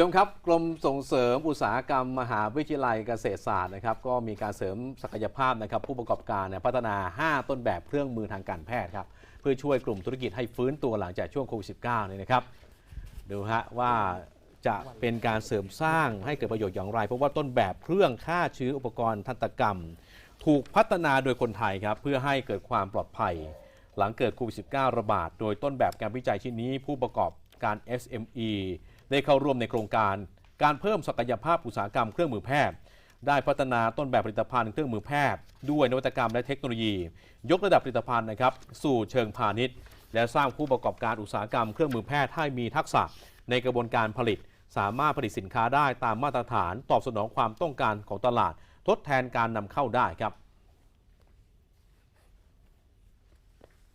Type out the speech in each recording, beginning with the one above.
ชมครับกรมส่งเสริมอุตสาหกรรมมหาวิทยาลัยเกษตรศาสตร์นะครับก็มีการเสริมศักยภาพนะครับผู้ประกอบการเนี่ยพัฒนา 5 ต้นแบบเครื่องมือทางการแพทย์ครับเพื่อช่วยกลุ่มธุรกิจให้ฟื้นตัวหลังจากช่วงโควิด -19 เนี่ยนะครับดูฮะว่าจะเป็นการเสริมสร้างให้เกิดประโยชน์อย่างไร เพราะว่าต้นแบบเครื่องฆ่าเชื้ออุปกรณ์ทันตกรรม ถูกพัฒนาโดยคนไทยครับเพื่อให้เกิดความปลอดภัย หลังเกิดโควิด -19 ระบาด โดยต้นแบบการวิจัยชิ้นนี้ผู้ประกอบการ SME ได้เข้าร่วมในโครงการ การเพิ่มศักยภาพอุตสาหกรรมเครื่องมือแพทย์ ได้พัฒนาต้นแบบผลิตภัณฑ์เครื่องมือแพทย์ด้วยนวัตกรรมและเทคโนโลยี ยกระดับผลิตภัณฑ์นะครับสู่เชิงพาณิชย์ และสร้างผู้ประกอบการอุตสาหกรรมเครื่องมือแพทย์ให้มีทักษะในกระบวนการผลิต สามารถผลิตสินค้าได้ตามมาตรฐาน ตอบสนองความต้องการของตลาด ทดแทนการนำเข้าได้ครับ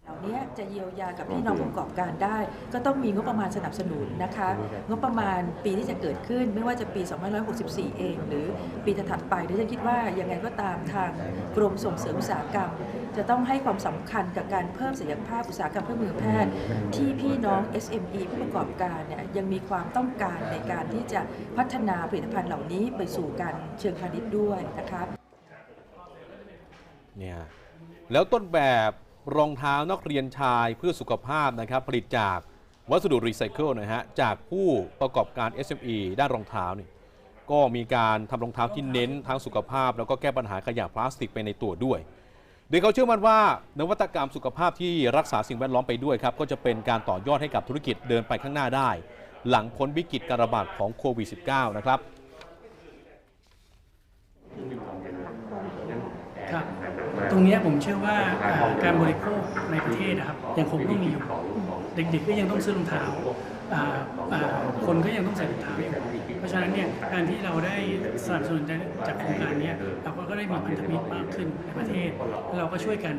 เหล่า นี้จะเยียวยากับพี่น้องผู้ประกอบการได้ ก็ต้องมีงบประมาณสนับสนุนนะคะ งบประมาณปีที่จะเกิดขึ้น ไม่ว่าจะปี 2564 เอง หรือปีถัดๆไปดิฉันคิดว่ายังไงก็ตามทางกรมส่งเสริมอุตสาหกรรม จะต้องให้ความสำคัญกับการเพิ่มศักยภาพอุตสาหกรรมเครื่องมือแพทย์ ที่พี่น้อง SME ผู้ประกอบการเนี่ยยังมีความต้องการในการที่จะพัฒนาผลิตภัณฑ์เหล่านี้ไปสู่การเชิงพาณิชย์ด้วยนะคะเนี่ยแล้วต้นแบบ รองเท้านักเรียนชายเพื่อสุขภาพนะครับผลิตจากวัสดุรีไซเคิลนะฮะจากผู้ประกอบการ SME ด้านรองเท้านี่ก็มีการทำรองเท้าที่เน้นทั้งสุขภาพ แล้วก็แก้ปัญหาขยะพลาสติกไปในตัวด้วย โดยเขาเชื่อมั่นว่านวัตกรรมสุขภาพที่รักษาสิ่งแวดล้อมไปด้วยครับก็จะเป็นการต่อยอดให้กับธุรกิจเดินไปข้างหน้าได้ หลังพ้นวิกฤตการระบาดของโควิด -19 นะครับครับ ตรงเนี้ยผมเชื่อว่าอ่าการบริโภคในประเทศนะครับยังคงต้องมีอยู่เด็กๆก็ยังต้องซื้อรองเท้าอ่าอ่าคนก็ยังต้องใส่รองเท้าอยู่เพราะฉะนั้นเนี่ยการที่เราได้สนับสนุนจากโครงการเนี้ยเราก็ได้มีพันธมิตรมากขึ้นในประเทศแล้วเราก็ช่วยกัน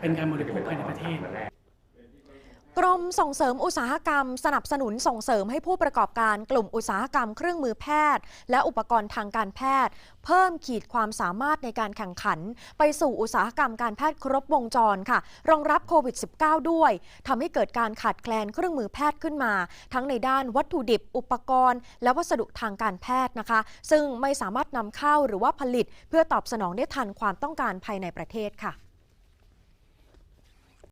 เป็นการบริโภคภายในประเทศก รมส่งเสริมอุตสาหกรรม สนับสนุนส่งเสริมให้ผู้ประกอบการกลุ่มอุตสาหกรรมเครื่องมือแพทย์ และอุปกรณ์ทางการแพทย์ เพิ่มขีดความสามารถในการแข่งขัน ไปสู่อุตสาหกรรมการแพทย์ครบวงจรค่ะ รองรับโควิด -19 ด้วยทำให้เกิดการขาดแคลนเครื่องมือแพทย์ขึ้นมา ทั้งในด้านวัตถุดิบ อุปกรณ์ และวัสดุทางการแพทย์นะคะ ซึ่งไม่สามารถนำเข้าหรือว่าผลิต เพื่อตอบสนองได้ทันความต้องการภายในประเทศค่ะ